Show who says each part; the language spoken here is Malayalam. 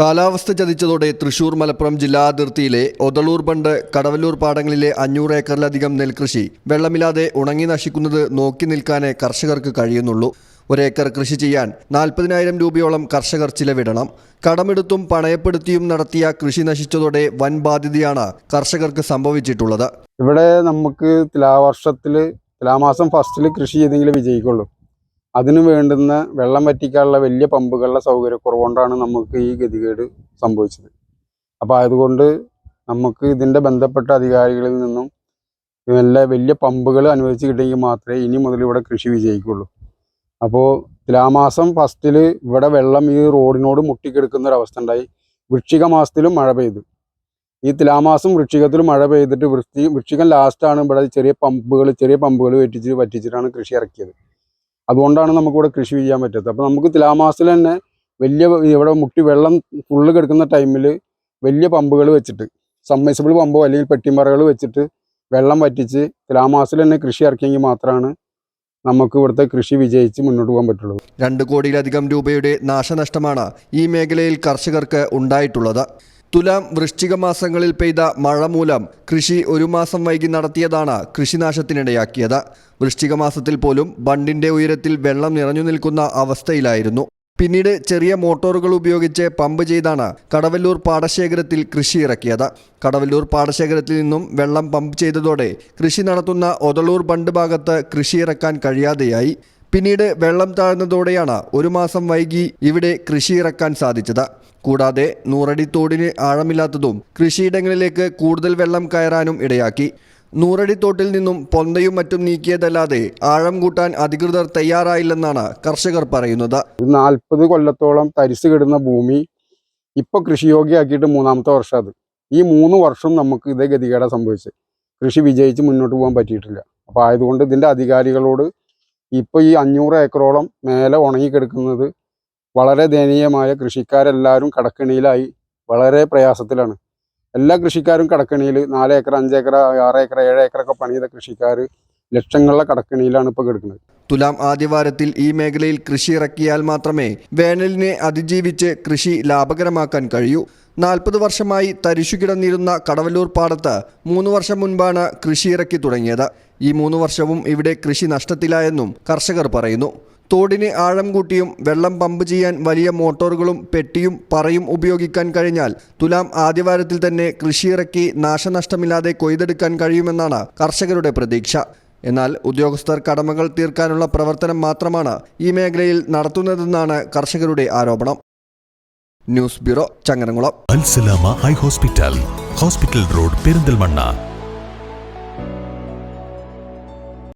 Speaker 1: കാലാവസ്ഥ ചതിച്ചതോടെ തൃശൂർ മലപ്പുറം ജില്ലാ അതിർത്തിയിലെ ഒതളൂർ ബണ്ട് കടവല്ലൂർ പാടങ്ങളിലെ അഞ്ഞൂറ് ഏക്കറിലധികം നെൽകൃഷി വെള്ളമില്ലാതെ ഉണങ്ങി നശിക്കുന്നത് നോക്കി നിൽക്കാനേ കർഷകർക്ക് കഴിയുന്നുള്ളൂ. ഒരേക്കർ കൃഷി ചെയ്യാൻ നാൽപ്പതിനായിരം രൂപയോളം കർഷകർ ചിലവിടണം. കടമെടുത്തും പണയപ്പെടുത്തിയും നടത്തിയ കൃഷി നശിച്ചതോടെ വൻ ബാധ്യതയാണ് കർഷകർക്ക് സംഭവിച്ചിട്ടുള്ളത്.
Speaker 2: ഇവിടെ നമുക്ക് തുലാവർഷത്തിൽ തുലാമാസം ഫസ്റ്റിൽ കൃഷി ചെയ്തെങ്കിൽ വിജയിക്കുള്ളൂ. അതിന് വേണ്ടുന്ന വെള്ളം വറ്റിക്കാനുള്ള വലിയ പമ്പുകളുടെ സൗകര്യക്കുറവുകൊണ്ടാണ് നമുക്ക് ഈ ഗതികേട് സംഭവിച്ചത്. അപ്പോൾ അതുകൊണ്ട് നമുക്ക് ഇതിന്റെ ബന്ധപ്പെട്ട അധികാരികളിൽ നിന്നും നല്ല വലിയ പമ്പുകൾ അനുവദിച്ച് കിട്ടിയെങ്കിൽ മാത്രമേ ഇനി മുതൽ ഇവിടെ കൃഷി വിജയിക്കുള്ളൂ അപ്പോൾ തുലാമാസം ഫസ്റ്റിൽ ഇവിടെ വെള്ളം ഈ റോഡിനോട് മുട്ടിക്കെടുക്കുന്ന ഒരു അവസ്ഥ ഉണ്ടായി. വൃക്ഷിക മാസത്തിലും മഴ പെയ്തു. ഈ തുലാമാസം വൃക്ഷികത്തിലും മഴ പെയ്തിട്ട് വൃത്തി വൃക്ഷികം ലാസ്റ്റാണ് ഇവിടെ ചെറിയ പമ്പുകൾ ചെറിയ പമ്പുകൾ വെറ്റിച്ച് വറ്റിച്ചിട്ടാണ് കൃഷി ഇറക്കിയത്. അതുകൊണ്ടാണ് നമുക്കിവിടെ കൃഷി ചെയ്യാൻ പറ്റാത്തത്. അപ്പോൾ നമുക്ക് തുലാമാസത്തിൽ തന്നെ വലിയ ഇവിടെ മുട്ടി വെള്ളം ഫുള്ള് കിടക്കുന്ന ടൈമിൽ വലിയ പമ്പുകൾ വെച്ചിട്ട് സബ്മേഴ്സിബിൾ പമ്പോ അല്ലെങ്കിൽ പെട്ടിമറകൾ വെച്ചിട്ട് വെള്ളം വറ്റിച്ച് തുലാമാസത്തിൽ തന്നെ കൃഷി ഇറക്കിയെങ്കിൽ മാത്രമാണ് നമുക്ക് ഇവിടുത്തെ കൃഷി വിജയിച്ച് മുന്നോട്ട് പോകാൻ പറ്റുള്ളൂ.
Speaker 1: രണ്ട് കോടിയിലധികം രൂപയുടെ നാശനഷ്ടമാണ് ഈ മേഖലയിൽ കർഷകർക്ക് ഉണ്ടായിട്ടുള്ളത്. തുലാം വൃശ്ചിക മാസങ്ങളിൽ പെയ്ത മഴ മൂലം കൃഷി ഒരു മാസം വൈകി നടത്തിയതാണ് കൃഷിനാശത്തിനിടയാക്കിയത്. വൃശ്ചിക മാസത്തിൽ പോലും ബണ്ടിന്റെ ഉയരത്തിൽ വെള്ളം നിറഞ്ഞു നിൽക്കുന്ന അവസ്ഥയിലായിരുന്നു. പിന്നീട് ചെറിയ മോട്ടോറുകൾ ഉപയോഗിച്ച് പമ്പ് ചെയ്താണ് കടവല്ലൂർ പാടശേഖരത്തിൽ കൃഷി ഇറക്കിയത്. കടവല്ലൂർ പാടശേഖരത്തിൽ നിന്നും വെള്ളം പമ്പ് ചെയ്തതോടെ കൃഷി നടത്തുന്ന ഒതളൂർ ബണ്ട് ഭാഗത്ത് കൃഷി ഇറക്കാൻ കഴിയാതെയായി. പിന്നീട് വെള്ളം താഴ്ന്നതോടെയാണ് ഒരു മാസം വൈകി ഇവിടെ കൃഷി ഇറക്കാൻ സാധിച്ചത്. കൂടാതെ നൂറടി തോടിന് ആഴമില്ലാത്തതും കൃഷിയിടങ്ങളിലേക്ക് കൂടുതൽ വെള്ളം കയറാനും ഇടയാക്കി. നൂറടി തോട്ടിൽ നിന്നും പൊന്തയും മറ്റും നീക്കിയതല്ലാതെ ആഴം കൂട്ടാൻ അധികൃതർ തയ്യാറായില്ലെന്നാണ് കർഷകർ പറയുന്നത്.
Speaker 2: നാൽപ്പത് കൊല്ലത്തോളം തരിച്ചു കിടുന്ന ഭൂമി ഇപ്പൊ കൃഷിയോഗ്യാക്കിയിട്ട് മൂന്നാമത്തെ വർഷം അത് ഈ മൂന്ന് വർഷം നമുക്ക് ഇതേ ഗതികേട സംഭവിച്ചത്. കൃഷി വിജയിച്ച് മുന്നോട്ട് പോകാൻ പറ്റിയിട്ടില്ല. അപ്പോൾ ആയതുകൊണ്ട് ഇതിന്റെ അധികാരികളോട് ഇപ്പൊ ഈ അഞ്ഞൂറ് ഏക്കറോളം മേലെ ഉണങ്ങിക്കിടക്കുന്നത് വളരെ ദയനീയമായ കൃഷിക്കാരെല്ലാവരും കടക്കിണിയിലായി വളരെ പ്രയാസത്തിലാണ്. എല്ലാ കൃഷിക്കാരും കടക്കിണിയിൽ നാല് ഏക്കർ അഞ്ച് ഏക്കർ ആറ് ഏക്കർ ഏഴ് ഏക്കറൊക്കെ പണിത കൃഷിക്കാർ ലക്ഷങ്ങളുടെ കടക്കിണിയിലാണ് ഇപ്പോൾ കിടക്കുന്നത്.
Speaker 1: തുലാം ആദ്യവാരത്തിൽ ഈ മേഖലയിൽ കൃഷി ഇറക്കിയാൽ മാത്രമേ വേനലിനെ അതിജീവിച്ച് കൃഷി ലാഭകരമാക്കാൻ കഴിയൂ. നാൽപ്പത് വർഷമായി തരിശു കിടന്നിരുന്ന കടവല്ലൂർ പാടത്ത് മൂന്ന് വർഷം മുൻപാണ് കൃഷി ഇറക്കി തുടങ്ങിയത്. ഈ മൂന്ന് വർഷവും ഇവിടെ കൃഷി നഷ്ടത്തിലായെന്നും കർഷകർ പറയുന്നു. തോടിന് ആഴം കൂട്ടിയും വെള്ളം പമ്പ് ചെയ്യാൻ വലിയ മോട്ടോറുകളും പെട്ടിയും പറയും ഉപയോഗിക്കാൻ കഴിഞ്ഞാൽ തുലാം ആദ്യവാരത്തിൽ തന്നെ കൃഷിയിറക്കി നാശനഷ്ടമില്ലാതെ കൊയ്തെടുക്കാൻ കഴിയുമെന്നാണ് കർഷകരുടെ പ്രതീക്ഷ. എന്നാൽ ഉദ്യോഗസ്ഥർ കടമകൾ തീർക്കാനുള്ള പ്രവർത്തനം മാത്രമാണ് ഈ മേഖലയിൽ നടത്തുന്നതെന്നാണ് കർഷകരുടെ ആരോപണം. News bureau
Speaker 3: Changaramkulam eye hospital. Hospital road Perinthalmanna.